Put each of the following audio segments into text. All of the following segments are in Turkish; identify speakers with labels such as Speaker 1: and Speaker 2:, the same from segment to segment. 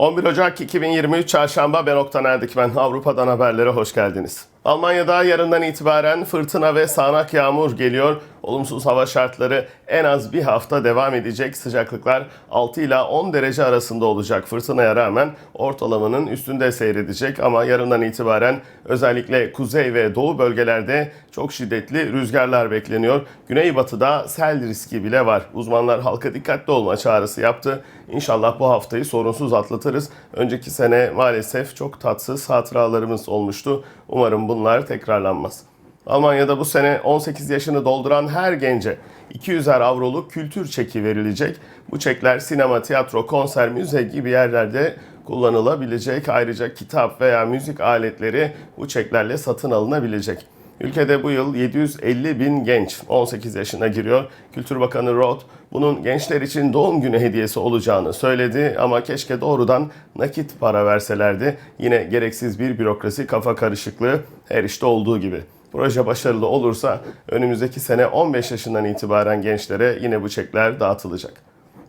Speaker 1: 11 Ocak 2023 Çarşamba ben Oktan Erdikmen. Avrupa'dan haberlere hoş geldiniz. Almanya'da yarından itibaren fırtına ve sağanak yağmur geliyor. Olumsuz hava şartları en az bir hafta devam edecek. Sıcaklıklar 6 ila 10 derece arasında olacak. Fırtınaya rağmen ortalamanın üstünde seyredecek ama yarından itibaren özellikle kuzey ve doğu bölgelerde çok şiddetli rüzgarlar bekleniyor. Güneybatıda sel riski bile var. Uzmanlar halka dikkatli olma çağrısı yaptı. İnşallah bu haftayı sorunsuz atlatırız. Önceki sene maalesef çok tatsız hatıralarımız olmuştu. Umarım bunlar tekrarlanmaz. Almanya'da bu sene 18 yaşını dolduran her gence 200'er avroluk kültür çeki verilecek. Bu çekler sinema, tiyatro, konser, müze gibi yerlerde kullanılabilecek. Ayrıca kitap veya müzik aletleri bu çeklerle satın alınabilecek. Ülkede bu yıl 750 bin genç 18 yaşına giriyor. Kültür Bakanı Roth bunun gençler için doğum günü hediyesi olacağını söyledi ama keşke doğrudan nakit para verselerdi. Yine gereksiz bir bürokrasi kafa karışıklığı her işte olduğu gibi. Proje başarılı olursa önümüzdeki sene 15 yaşından itibaren gençlere yine bu çekler dağıtılacak.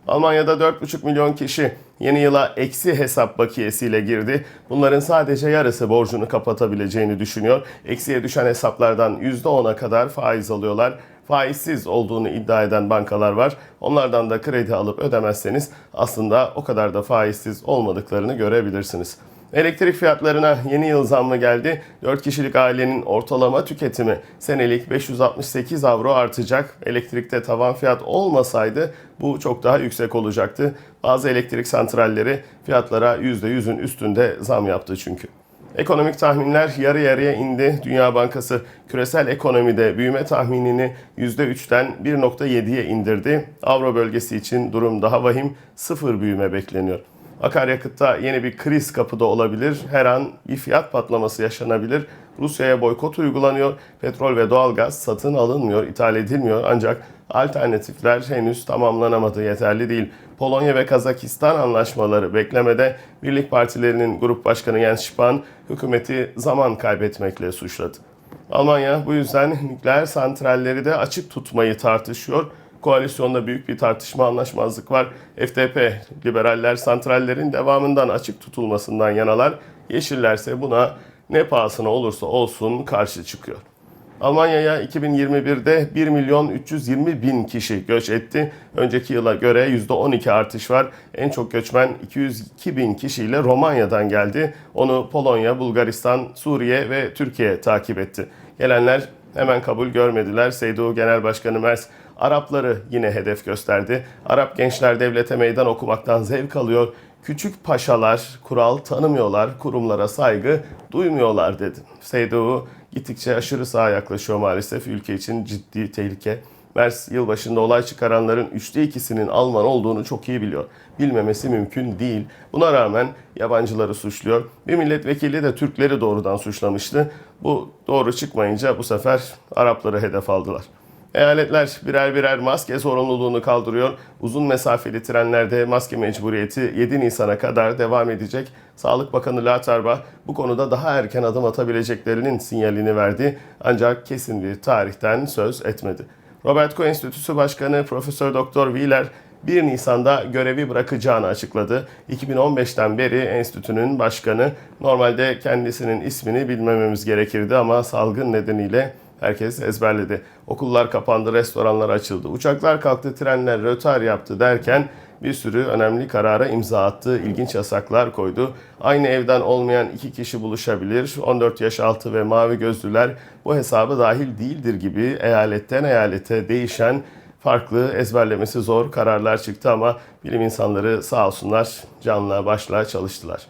Speaker 1: Almanya'da 4,5 milyon kişi yeni yıla eksi hesap bakiyesiyle girdi. Bunların sadece yarısı borcunu kapatabileceğini düşünüyor. Eksiye düşen hesaplardan %10'a kadar faiz alıyorlar. Faizsiz olduğunu iddia eden bankalar var. Onlardan da kredi alıp ödemezseniz aslında o kadar da faizsiz olmadıklarını görebilirsiniz. Elektrik fiyatlarına yeni yıl zammı geldi. 4 kişilik ailenin ortalama tüketimi senelik 568 avro artacak. Elektrikte tavan fiyat olmasaydı bu çok daha yüksek olacaktı. Bazı elektrik santralleri fiyatlara %100'ün üstünde zam yaptı çünkü. Ekonomik tahminler yarı yarıya indi. Dünya Bankası küresel ekonomide büyüme tahminini %3'ten 1.7'ye indirdi. Avro bölgesi için durum daha vahim, sıfır büyüme bekleniyor. Akaryakıtta yeni bir kriz kapıda olabilir. Her an bir fiyat patlaması yaşanabilir. Rusya'ya boykot uygulanıyor. Petrol ve doğalgaz satın alınmıyor, ithal edilmiyor. Ancak alternatifler henüz tamamlanamadı, yeterli değil. Polonya ve Kazakistan anlaşmaları beklemede. Birlik partilerinin grup başkanı Jens Spahn hükümeti zaman kaybetmekle suçladı. Almanya bu yüzden nükleer santralleri de açık tutmayı tartışıyor. Koalisyonda büyük bir tartışma anlaşmazlık var. FDP, liberaller santrallerin devamından açık tutulmasından yanalar. Yeşillerse buna ne pahasına olursa olsun karşı çıkıyor. Almanya'ya 2021'de 1 milyon 320 bin kişi göç etti. Önceki yıla göre %12 artış var. En çok göçmen 202 bin kişiyle Romanya'dan geldi. Onu Polonya, Bulgaristan, Suriye ve Türkiye takip etti. Gelenler hemen kabul görmediler. Seydu Genel Başkanı Mers Arapları yine hedef gösterdi. Arap gençler devlete meydan okumaktan zevk alıyor. Küçük paşalar kural tanımıyorlar, kurumlara saygı duymuyorlar dedi. Seydu gittikçe aşırı sağa yaklaşıyor maalesef. Ülke için ciddi tehlike. Mers yılbaşında olay çıkaranların üçte ikisinin Alman olduğunu çok iyi biliyor. Bilmemesi mümkün değil. Buna rağmen yabancıları suçluyor. Bir milletvekili de Türkleri doğrudan suçlamıştı. Bu doğru çıkmayınca bu sefer Arapları hedef aldılar. Eyaletler birer birer maske zorunluluğunu kaldırıyor. Uzun mesafeli trenlerde maske mecburiyeti 7 Nisan'a kadar devam edecek. Sağlık Bakanı Latarba bu konuda daha erken adım atabileceklerinin sinyalini verdi. Ancak kesin bir tarihten söz etmedi. Robert Koch Enstitüsü Başkanı Profesör Doktor Wheeler 1 Nisan'da görevi bırakacağını açıkladı. 2015'ten beri enstitünün başkanı. Normalde kendisinin ismini bilmememiz gerekirdi ama salgın nedeniyle herkes ezberledi. Okullar kapandı, restoranlar açıldı, uçaklar kalktı, trenler rötar yaptı derken bir sürü önemli karara imza attı, ilginç yasaklar koydu. Aynı evden olmayan iki kişi buluşabilir, 14 yaş altı ve mavi gözlüler bu hesabı dahil değildir gibi eyaletten eyalete değişen farklı ezberlemesi zor kararlar çıktı ama bilim insanları sağ olsunlar canla başla çalıştılar.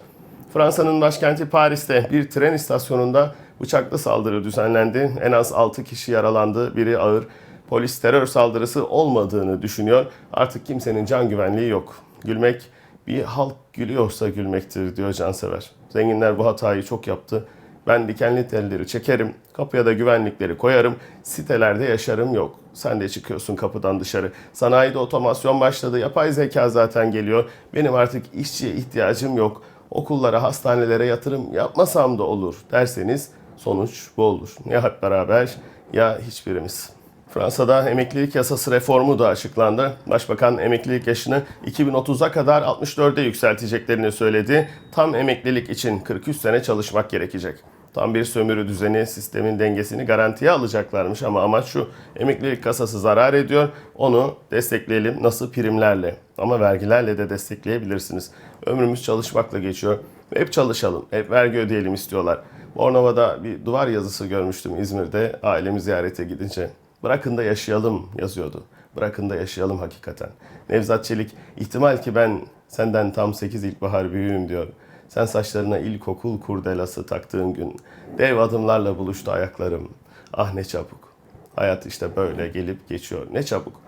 Speaker 1: Fransa'nın başkenti Paris'te bir tren istasyonunda bıçaklı saldırı düzenlendi. En az 6 kişi yaralandı, biri ağır. Polis terör saldırısı olmadığını düşünüyor. Artık kimsenin can güvenliği yok. Gülmek bir halk gülüyorsa gülmektir diyor cansever. Zenginler bu hatayı çok yaptı. Ben dikenli telleri çekerim, kapıya da güvenlikleri koyarım, sitelerde yaşarım yok. Sen de çıkıyorsun kapıdan dışarı. Sanayide otomasyon başladı, yapay zeka zaten geliyor. Benim artık işçiye ihtiyacım yok. Okullara, hastanelere yatırım yapmasam da olur derseniz sonuç bu olur. Ya hep beraber ya hiçbirimiz. Fransa'da emeklilik yasası reformu da açıklandı. Başbakan emeklilik yaşını 2030'a kadar 64'e yükselteceklerini söyledi. Tam emeklilik için 43 sene çalışmak gerekecek. Tam bir sömürü düzeni sistemin dengesini garantiye alacaklarmış ama amaç şu emeklilik kasası zarar ediyor onu destekleyelim nasıl primlerle ama vergilerle de destekleyebilirsiniz. Ömrümüz çalışmakla geçiyor hep çalışalım hep vergi ödeyelim istiyorlar. Bornova'da bir duvar yazısı görmüştüm İzmir'de ailemi ziyarete gidince. Bırakın da yaşayalım yazıyordu. Bırakın da yaşayalım hakikaten. Nevzat Çelik ihtimal ki ben senden tam 8 ilkbahar büyüğüm diyor. Sen saçlarına ilkokul kurdelası taktığın gün dev adımlarla buluştu ayaklarım. Ah ne çabuk. Hayat işte böyle gelip geçiyor. Ne çabuk.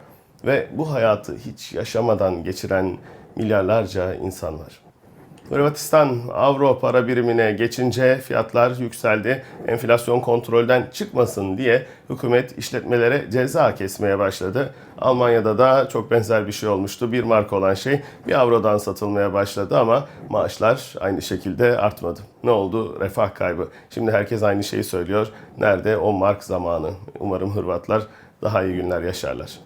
Speaker 1: Ve bu hayatı hiç yaşamadan geçiren milyarlarca insan var. Hırvatistan avro para birimine geçince fiyatlar yükseldi. Enflasyon kontrolden çıkmasın diye hükümet işletmelere ceza kesmeye başladı. Almanya'da da çok benzer bir şey olmuştu. Bir marka olan şey bir avrodan satılmaya başladı ama maaşlar aynı şekilde artmadı. Ne oldu? Refah kaybı. Şimdi herkes aynı şeyi söylüyor. Nerede o mark zamanı? Umarım Hırvatlar daha iyi günler yaşarlar.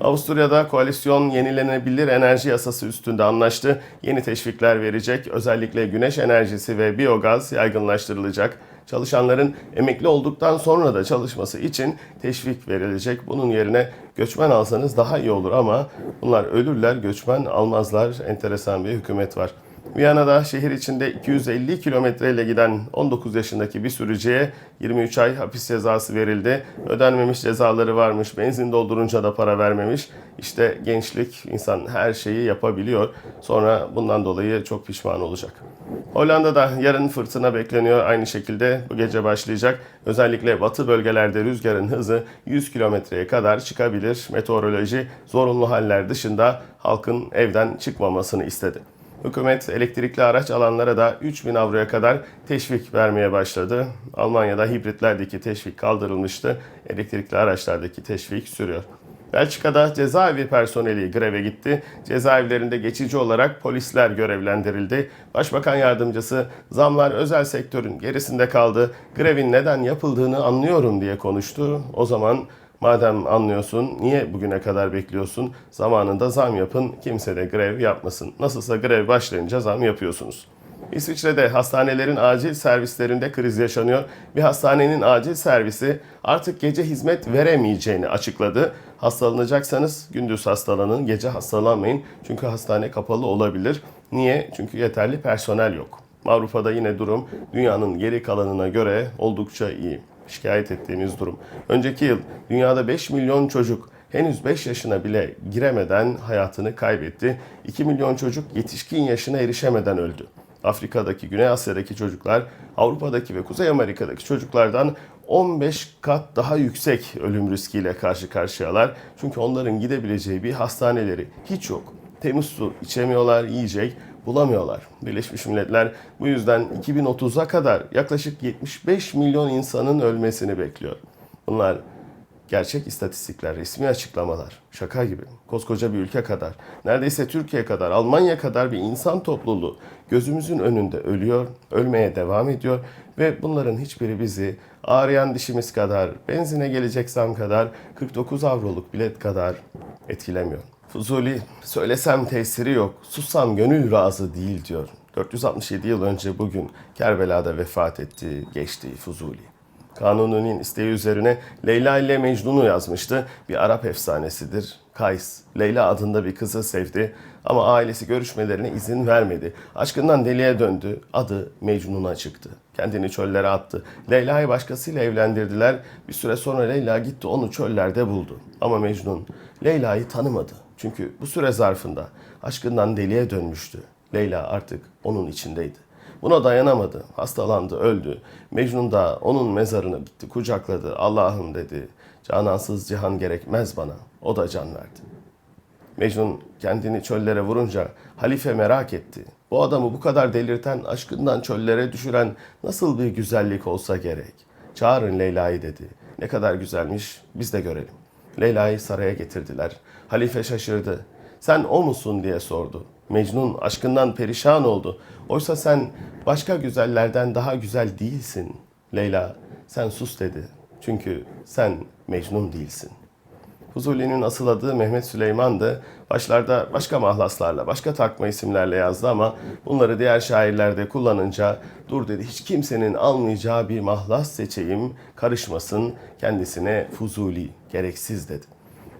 Speaker 1: Avusturya'da koalisyon yenilenebilir enerji yasası üstünde anlaştı. Yeni teşvikler verecek. Özellikle güneş enerjisi ve biyogaz yaygınlaştırılacak. Çalışanların emekli olduktan sonra da çalışması için teşvik verilecek. Bunun yerine göçmen alsanız daha iyi olur ama bunlar ölürler, göçmen almazlar. Enteresan bir hükümet var. Viyana'da şehir içinde 250 kilometreyle giden 19 yaşındaki bir sürücüye 23 ay hapis cezası verildi. Ödenmemiş cezaları varmış. Benzin doldurunca da para vermemiş. İşte gençlik insan her şeyi yapabiliyor. Sonra bundan dolayı çok pişman olacak. Hollanda'da yarın fırtına bekleniyor. Aynı şekilde bu gece başlayacak. Özellikle batı bölgelerde rüzgarın hızı 100 kilometreye kadar çıkabilir. Meteoroloji zorunlu haller dışında halkın evden çıkmamasını istedi. Hükümet elektrikli araç alanlara da 3000 avroya kadar teşvik vermeye başladı. Almanya'da hibritlerdeki teşvik kaldırılmıştı. Elektrikli araçlardaki teşvik sürüyor. Belçika'da cezaevi personeli greve gitti. Cezaevlerinde geçici olarak polisler görevlendirildi. Başbakan yardımcısı zamlar özel sektörün gerisinde kaldı. Grevin neden yapıldığını anlıyorum diye konuştu. O zaman Madem anlıyorsun, niye bugüne kadar bekliyorsun? Zamanında zam yapın, kimse de grev yapmasın. Nasılsa grev başlayınca zam yapıyorsunuz. İsviçre'de hastanelerin acil servislerinde kriz yaşanıyor. Bir hastanenin acil servisi artık gece hizmet veremeyeceğini açıkladı. Hastalanacaksanız gündüz hastalanın, gece hastalanmayın. Çünkü hastane kapalı olabilir. Niye? Çünkü yeterli personel yok. Avrupa'da yine durum dünyanın geri kalanına göre oldukça iyi şikayet ettiğimiz durum. Önceki yıl dünyada 5 milyon çocuk henüz 5 yaşına bile giremeden hayatını kaybetti. 2 milyon çocuk yetişkin yaşına erişemeden öldü. Afrika'daki, Güney Asya'daki çocuklar Avrupa'daki ve Kuzey Amerika'daki çocuklardan 15 kat daha yüksek ölüm riskiyle karşı karşıyalar. Çünkü onların gidebileceği bir hastaneleri hiç yok. Temiz su içemiyorlar, yiyecek bulamıyorlar. Birleşmiş Milletler bu yüzden 2030'a kadar yaklaşık 75 milyon insanın ölmesini bekliyor. Bunlar gerçek istatistikler, resmi açıklamalar. Şaka gibi. Koskoca bir ülke kadar, neredeyse Türkiye kadar, Almanya kadar bir insan topluluğu gözümüzün önünde ölüyor, ölmeye devam ediyor ve bunların hiçbiri bizi ağrıyan dişimiz kadar, benzine gelecek zam kadar, 49 avroluk bilet kadar etkilemiyor. Fuzuli, söylesem tesiri yok, sussam gönül razı değil diyor. 467 yıl önce bugün Kerbela'da vefat etti, geçti Fuzuli. Kanuni'nin isteği üzerine Leyla ile Mecnun'u yazmıştı. Bir Arap efsanesidir. Kays, Leyla adında bir kızı sevdi ama ailesi görüşmelerine izin vermedi. Aşkından deliye döndü, adı Mecnun'a çıktı. Kendini çöllere attı. Leyla'yı başkasıyla evlendirdiler. Bir süre sonra Leyla gitti onu çöllerde buldu. Ama Mecnun Leyla'yı tanımadı. Çünkü bu süre zarfında aşkından deliye dönmüştü. Leyla artık onun içindeydi. Buna dayanamadı. Hastalandı, öldü. Mecnun da onun mezarına gitti, kucakladı. Allah'ım dedi. Canansız cihan gerekmez bana. O da can verdi. Mecnun kendini çöllere vurunca halife merak etti. Bu adamı bu kadar delirten, aşkından çöllere düşüren nasıl bir güzellik olsa gerek. Çağırın Leyla'yı dedi. Ne kadar güzelmiş biz de görelim. Leyla'yı saraya getirdiler. Halife şaşırdı. Sen o musun diye sordu. Mecnun aşkından perişan oldu. Oysa sen başka güzellerden daha güzel değilsin. Leyla sen sus dedi. Çünkü sen Mecnun değilsin. Fuzuli'nin asıl adı Mehmet Süleyman'dı. Başlarda başka mahlaslarla, başka takma isimlerle yazdı ama bunları diğer şairler de kullanınca dur dedi hiç kimsenin almayacağı bir mahlas seçeyim, karışmasın kendisine Fuzuli, gereksiz dedi.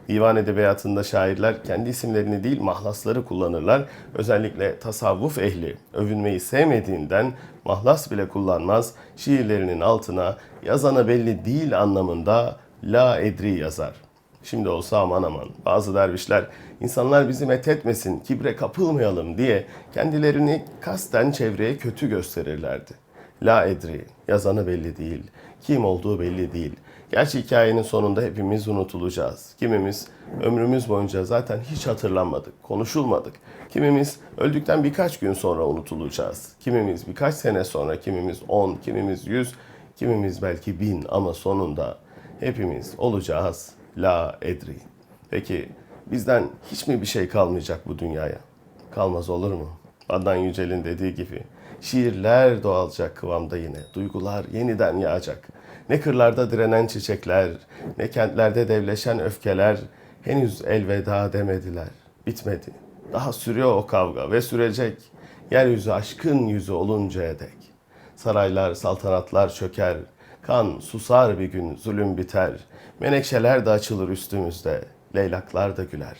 Speaker 1: Divan edebiyatında şairler kendi isimlerini değil mahlasları kullanırlar. Özellikle tasavvuf ehli övünmeyi sevmediğinden mahlas bile kullanmaz. Şiirlerinin altına yazana belli değil anlamında la edri yazar. Şimdi olsa aman aman bazı dervişler insanlar bizi methetmesin, kibre kapılmayalım diye kendilerini kasten çevreye kötü gösterirlerdi. La edri, yazanı belli değil, kim olduğu belli değil. Gerçi hikayenin sonunda hepimiz unutulacağız. Kimimiz ömrümüz boyunca zaten hiç hatırlanmadık, konuşulmadık. Kimimiz öldükten birkaç gün sonra unutulacağız. Kimimiz birkaç sene sonra, kimimiz 10, kimimiz 100, kimimiz belki bin ama sonunda hepimiz olacağız la edri. Peki bizden hiç mi bir şey kalmayacak bu dünyaya? Kalmaz olur mu? Adnan Yücel'in dediği gibi şiirler doğalacak kıvamda yine, duygular yeniden yağacak. Ne kırlarda direnen çiçekler, ne kentlerde devleşen öfkeler henüz elveda demediler. Bitmedi. Daha sürüyor o kavga ve sürecek. Yeryüzü aşkın yüzü oluncaya dek. Saraylar, saltanatlar çöker. Kan susar bir gün, zulüm biter. Menekşeler de açılır üstümüzde. Leylaklar da güler.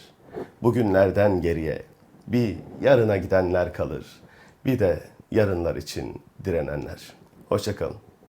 Speaker 1: Bugünlerden geriye bir yarına gidenler kalır. Bir de yarınlar için direnenler. Hoşçakalın.